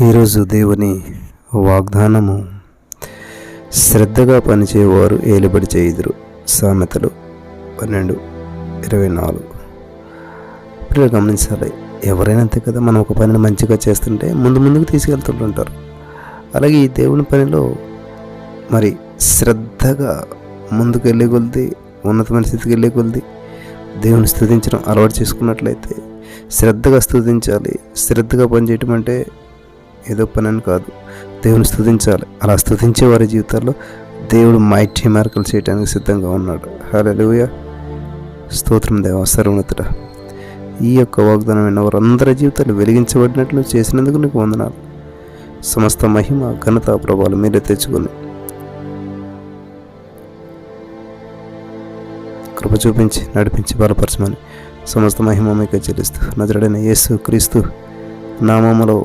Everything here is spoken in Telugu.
ఈరోజు దేవుని వాగ్దానము శ్రద్ధగా పనిచేయవారు ఏలుబడి చేయుదురు సామెతలు పన్నెండు ఇరవై నాలుగు. పిల్లలు గమనించాలి ఎవరైనా అంతే కదా మనం ఒక పనిని మంచిగా చేస్తుంటే ముందు ముందుకు తీసుకెళ్తుంటుంటారు. అలాగే ఈ దేవుని పనిలో మరి శ్రద్ధగా ముందుకు వెళ్ళే కొలిది ఉన్నతమైన స్థితికి వెళ్ళే కొలిది దేవుని స్థుతించడం అలవాటు చేసుకున్నట్లయితే శ్రద్ధగా స్థుతించాలి శ్రద్ధగా పనిచేయటం అంటే ఏదో పని అని కాదు. దేవుని స్థుతించాలి అలా స్థుతించే వారి జీవితాల్లో దేవుడు మైటీ మార్కలు చేయడానికి సిద్ధంగా ఉన్నాడు. హలోయ స్తోత్రం దేవ సర్వనతుడ ఈ యొక్క వాగ్దానం విన్న వారందరి జీవితాలు వెలిగించబడినట్లు చేసినందుకు నీకు వందనాలు. సమస్త మహిమ ఘనత ప్రభావాలు మీరే తెచ్చుకొని కృప చూపించి నడిపించి బలపరచమని సమస్త మహిమ మీకు చెల్లిస్తూ నజరడైన యేసు క్రీస్తు నామములో